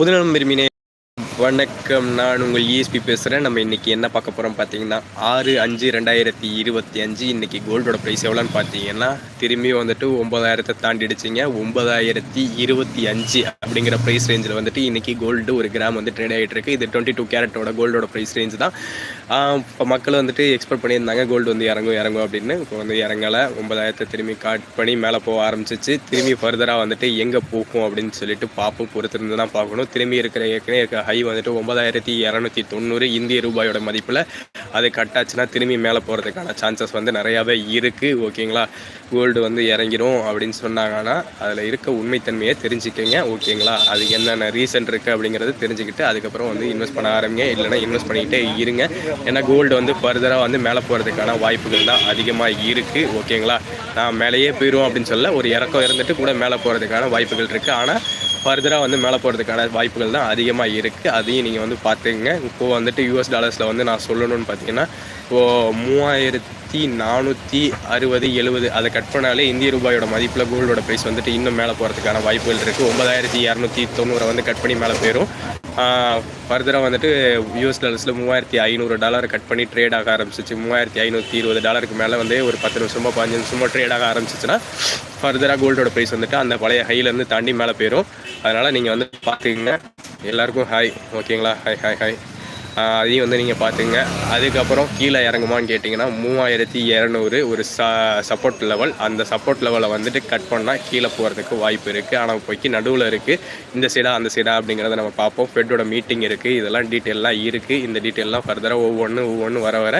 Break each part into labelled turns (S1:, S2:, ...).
S1: புதுநலம் விரும்பினே வணக்கம். நான் உங்கள் இஎஸ்பி பேசுகிறேன் நம்ம இன்றைக்கி என்ன பார்க்க போகிறோம் பார்த்தீங்கன்னா ஆறு அஞ்சு ரெண்டாயிரத்தி இருபத்தி அஞ்சு இன்றைக்கி கோல்டோட ப்ரைஸ் எவ்வளோன்னு பார்த்தீங்கன்னா திரும்பி வந்துட்டு ஒம்பதாயிரத்தை தாண்டிடுச்சிங்க. ஒம்பதாயிரத்தி இருபத்தி அஞ்சு அப்படிங்கிற ப்ரைஸ் ரேஞ்சில் வந்துட்டு இன்றைக்கி கோல்டு ஒரு கிராம் வந்து ட்ரேட் ஆகிட்டு இருக்குது இது டுவெண்ட்டி டூ கேரட்டோட கோல்டோட ப்ரைஸ் ரேஞ்ச் தான். இப்போ மக்கள் வந்துட்டு எக்ஸ்பெக்ட் பண்ணியிருந்தாங்க கோல்டு வந்து இறங்கும் இறங்கும் அப்படின்னு. இப்போ வந்து இறங்கலை. ஒன்பதாயிரத்தை திரும்பி காட் பண்ணி மேலே போக ஆரம்பிச்சிச்சு. திரும்பி ஃபர்தராக வந்துட்டு எங்கே போகும் அப்படின்னு சொல்லிட்டு பார்ப்போம் பொறுத்திருந்து தான் பார்க்கணும். திரும்பி இருக்கிற ஏற்கனவே இருக்க ஹை வந்துட்டு ஒன்பதாயிரத்தி இரநூத்தி தொண்ணூறு இந்திய ரூபாயோட மதிப்பில் அது கட்டாச்சுன்னா திரும்பி மேலே போகிறதுக்கான சான்சஸ் வந்து நிறையாவே இருக்குது ஓகேங்களா? கோல்டு வந்து இறங்கிடும் அப்படின்னு சொன்னாங்கன்னா அதில் இருக்க உண்மைத்தன்மையை தெரிஞ்சுக்கங்க. ஓகேங்களா? அது என்னென்ன ரீசன் இருக்குது அப்படிங்கிறது தெரிஞ்சுக்கிட்டு அதுக்கப்புறம் வந்து இன்வெஸ்ட் பண்ண ஆரம்பிங்க. இல்லைனா இன்வெஸ்ட் பண்ணிக்கிட்டே இருங்க. ஏன்னா கோல்டு வந்து ஃபர்தராக வந்து மேலே போகிறதுக்கான வாய்ப்புகள் தான் அதிகமாக இருக்குது ஓகேங்களா? நான் மேலேயே போயிடும் அப்படின்னு சொல்ல ஒரு இறக்கம் இருந்துட்டு கூட மேலே போகிறதுக்கான வாய்ப்புகள் இருக்குது ஆனால் ஃபர்தராக வந்து மேலே போகிறதுக்கான வாய்ப்புகள் தான் அதிகமாக இருக்குது அதையும் நீங்கள் வந்து பார்த்துங்க இப்போது வந்துட்டு யூஎஸ் டாலர்ஸில் வந்து நான் சொல்லணும்னு பார்த்தீங்கன்னா இப்போது மூவாயிரத்தி நானூற்றி அறுபது எழுபது அதை கட் பண்ணாலே இந்திய ரூபாயோட மதிப்பில் கோல்டோட ப்ரைஸ் வந்துட்டு இன்னும் மேலே போகிறதுக்கான வாய்ப்புகள் இருக்குது ஒன்பதாயிரத்தி இரநூத்தி தொண்ணூறை வந்து கட் பண்ணி மேலே போயிடும் ஃபர்தராக வந்துட்டு யூஎஸ் டாலர்ஸில் மூவாயிரத்தி ஐநூறு டாலர் கட் பண்ணி ட்ரேட் ஆக ஆரம்பிச்சிச்சு. மூவாயிரத்தி ஐநூற்றி இருபது டாலருக்கு மேலே வந்து ஒரு பத்து நிமிஷமோ பதினஞ்சு நிமிஷமோ ட்ரேட் ஆக ஆரம்பிச்சிச்சுன்னா ஃபர்தராக கோல்டோட ப்ரைஸ் வந்துட்டு அந்த பழைய ஹைலேருந்து தாண்டி மேலே போயிடும் அதனால் நீங்கள் வந்து பார்த்துக்குங்க. எல்லாருக்கும் ஹாய் ஓகேங்களா ஹாய் ஹாய் ஹாய் அதையும் வந்து நீங்கள் பார்த்துங்க. அதுக்கப்புறம் கீழே இறங்குமான்னு கேட்டிங்கன்னா மூவாயிரத்தி இரநூறு ஒரு ச சப்போர்ட் லெவல் அந்த சப்போர்ட் லெவலை வந்துட்டு கட் பண்ணால் கீழே போகிறதுக்கு வாய்ப்பு இருக்குது ஆனால் இப்போக்கி நடுவில் இருக்குது இந்த சைடாக அந்த சைடாக அப்படிங்கிறத நம்ம பார்ப்போம். ஃபெட்டோட மீட்டிங் இருக்குது இதெல்லாம் டீட்டெயிலாம் இருக்குது இந்த டீட்டெயிலாம் ஃபர்தராக ஒவ்வொன்று ஒவ்வொன்று வர வர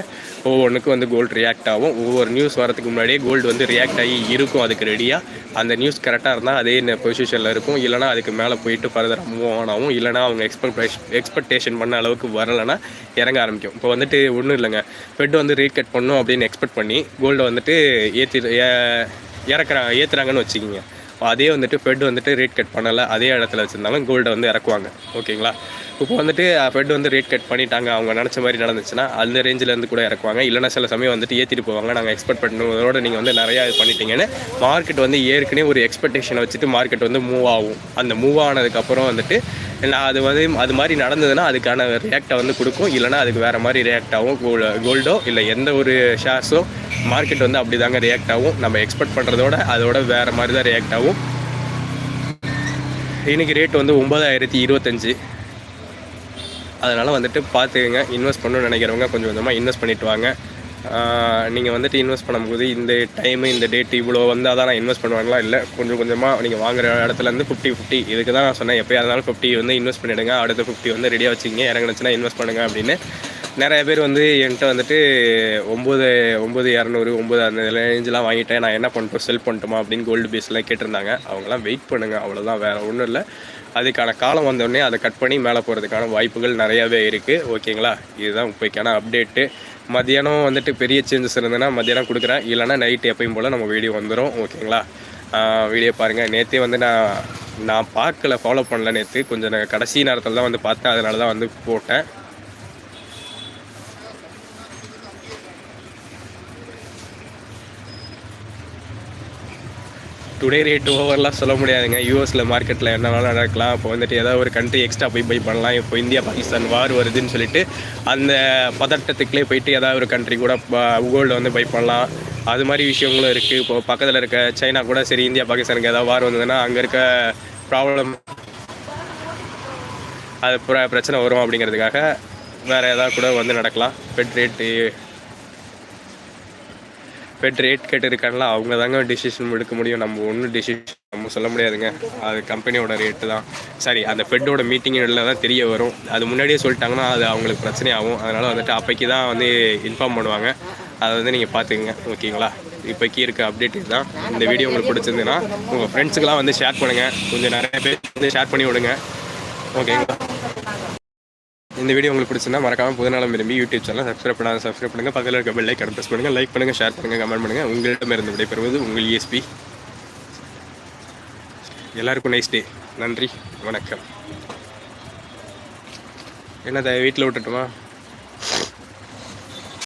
S1: ஒவ்வொன்றுக்கும் வந்து கோல்டு ரியாக்ட் ஆகும். ஒவ்வொரு நியூஸ் வரதுக்கு முன்னாடியே கோல்டு வந்து ரியாக்ட் ஆகி இருக்கும். அதுக்கு ரெடியாக அந்த நியூஸ் கரெக்டாக இருந்தால் அதே பொசிஷனில் இருக்கும். இல்லைனா அதுக்கு மேலே போயிட்டு ஃபர்தராக மூவ் ஆன் ஆகும். இல்லைனா அவங்க எக்ஸ்பெக்ட் எக்ஸ்பெக்டேஷன் பண்ண அளவுக்கு வரலைன்னா இறங்க ஆரம்பிக்கும். இப்போ வந்துட்டு ஒன்றும் இல்லைங்க. ஃபெட் வந்து ரீகட் பண்ணும் அப்படின்னு எக்ஸ்பெக்ட் பண்ணி கோல்டை வந்துட்டு ஏற்றி இறக்குறாங்க ஏற்றுறாங்கன்னு வச்சுக்கிங்க. அதே வந்துட்டு ஃபெட் வந்துட்டு ரேட் கட் பண்ணலை அதே இடத்துல வச்சுருந்தாலும் கோல்டை வந்து இறக்குவாங்க. ஓகேங்களா? இப்போ வந்துட்டு ஃபெட் வந்து ரேட் கட் பண்ணிட்டாங்க அவங்க நினச்ச மாதிரி நடந்துச்சுன்னா அந்த ரேஞ்சிலேருந்து கூட இறக்குவாங்க. இல்லைனா சில சமயம் வந்துட்டு ஏற்றிட்டு போவாங்க. நாங்கள் எக்ஸ்பெக்ட் பண்ணுவதோட நீங்கள் வந்து நிறையா இது பண்ணிட்டீங்கன்னு மார்க்கெட் வந்து ஏற்கனவே ஒரு எக்ஸ்பெக்டேஷனை வச்சுட்டு மார்க்கெட் வந்து மூவ் ஆகும். அந்த மூவ் ஆனதுக்கப்புறம் வந்துட்டு நான் அது வந்து அது மாதிரி நடந்ததுன்னா அதுக்கான ரியாக்டை வந்து கொடுக்கும். இல்லைனா அதுக்கு வேறு மாதிரி ரியாக்ட் ஆகும் கோல்டோ இல்லை எந்த ஒரு ஷேர்ஸோ மார்க்கெட் வந்து அப்படி தாங்க ரியாக்ட் ஆகும். நம்ம எக்ஸ்பெக்ட் பண்ணுறதோட அதோட வேறு மாதிரி தான் ரியாக்ட் ஆகும். இன்றைக்கி ரேட் வந்து ஒம்பதாயிரத்தி இருபத்தஞ்சி. அதனால் வந்துட்டு பார்த்துக்கங்க. இன்வெஸ்ட் பண்ணணும்னு நினைக்கிறவங்க கொஞ்சம் கொஞ்சமாக இன்வெஸ்ட் பண்ணிவிட்டு வாங்க. நீங்கள் வந்துட்டு இன்வெஸ்ட் பண்ணும்போது இந்த டைமு இந்த டேட் இவ்வளோ வந்தால் தான் நான் இன்வெஸ்ட் பண்ணுவாங்களா? இல்லை கொஞ்சம் கொஞ்சமாக நீங்கள் வாங்குற இடத்துலேருந்து ஃபிஃப்டி ஃபிஃப்டி இதுக்கு தான் நான் சொன்னேன். எப்போயா இருந்தாலும் ஃபிஃப்டி வந்து இன்வெஸ்ட் பண்ணிவிடுங்க அடுத்த ஃபிஃப்டி வந்து ரெடியாக வச்சுங்க இறங்குனுச்சுன்னா இன்வெஸ்ட் பண்ணுங்கள் அப்படின்னு. நிறைய பேர் வந்து என்கிட்ட வந்துட்டு ஒம்பது ஒம்பது இரநூறு ஒம்பது அந்த ரேஞ்செலாம் வாங்கிட்டேன். நான் என்ன பண்ணிட்டோம்? செல் பண்ணிட்டோமா? அப்படின்னு கோல்டு பேஸ்லாம் கேட்டிருந்தாங்க. அவங்களாம் வெயிட் பண்ணுங்கள் அவ்வளோதான் வேறு ஒன்றும் இல்லை. அதுக்கான காலம் வந்தோடனே அதை கட் பண்ணி மேலே போகிறதுக்கான வாய்ப்புகள் நிறையாவே இருக்குது ஓகேங்களா இதுதான் இப்போக்கான அப்டேட்டு மதியானம் வந்துட்டு பெரிய சேஞ்சஸ் இருந்ததுன்னா மதியானம் கொடுக்குறேன். இல்லைனா நைட் எப்பயும் போல் நம்ம வீடியோ வந்துடும் ஓகேங்களா வீடியோ பாருங்கள் நேற்றே வந்து நான் நான் பார்க்கல ஃபாலோ பண்ணல நேற்று கொஞ்சம் கடைசி நேரத்தில் தான் வந்து பார்த்தேன். அதனால தான் வந்து போட்டேன். டுடே ரேட் ஓவர்லாம் சொல்ல முடியாதுங்க. யூஎஸில் மார்க்கெட்டில் என்னென்னாலும் நடக்கலாம். இப்போ வந்துட்டு ஏதாவது ஒரு கண்ட்ரி எக்ஸ்ட்ரா போய் பை பண்ணலாம். இப்போ இந்தியா பாகிஸ்தான் வார் வருதுன்னு சொல்லிட்டு அந்த பதட்டத்துக்குள்ளே போயிட்டு ஏதாவது ஒரு கண்ட்ரி கூட கோல்டு வந்து பை பண்ணலாம். அது மாதிரி விஷயங்களும் இருக்குது இப்போ பக்கத்தில் இருக்க சைனா கூட சரி இந்தியா பாகிஸ்தானுக்கு ஏதாவது வார் வந்ததுன்னா அங்கே இருக்க ப்ராப்ளம் அது பிரச்சனை வரும் அப்படிங்கிறதுக்காக வேறு ஏதாவது கூட வந்து நடக்கலாம். பெட் ரேட்டு பெட் ரேட் கேட்டிருக்காங்களா? அவங்க தாங்க டிசிஷன் எடுக்க முடியும். நம்ம ஒன்றும் டிசிஷன் நம்ம சொல்ல முடியாதுங்க. அது கம்பெனியோட ரேட்டு தான். சரி அந்த ஃபெட்டோட மீட்டிங்கில் தான் தெரிய வரும். அது முன்னாடியே சொல்லிட்டாங்கன்னா அது அவங்களுக்கு பிரச்சனையாகும் அதனால் வந்துட்டு அப்போக்கி தான் வந்து இன்ஃபார்ம் பண்ணுவாங்க. அதை வந்து நீங்கள் பார்த்துக்குங்க. ஓகேங்களா? இப்போக்கி இருக்க அப்டேட் தான் இந்த வீடியோ உங்களுக்கு பிடிச்சிருந்துன்னா உங்கள் ஃப்ரெண்ட்ஸுக்கெலாம் வந்து ஷேர் பண்ணுங்கள் கொஞ்சம் நிறைய பேர் வந்து ஷேர் பண்ணி விடுங்க. ஓகேங்களா? இந்த வீடியோ உங்களுக்கு பிடிச்சிருந்தா மறக்காம புதுநாளம் விரும்பி யூடியூப் சேனல் சப்ஸ்கிரைப் பண்ணாத சப்ஸ்கிரைப் பண்ணுங்கள் பக்கத்தில் இருக்க பெல் ஐக்கன் ப்ரெஸ் பண்ணுங்கள் லைக் பண்ணுங்கள் ஷேர் பண்ணுங்கள் கமெண்ட் பண்ணுங்கள் உங்களிடம் இருந்து விடைபெறுவது உங்கள் இஎஸ்பி எல்லாருக்கும் நைஸ் டே நன்றி. வணக்கம். என்னதை வீட்டில் விட்டுட்டுமா?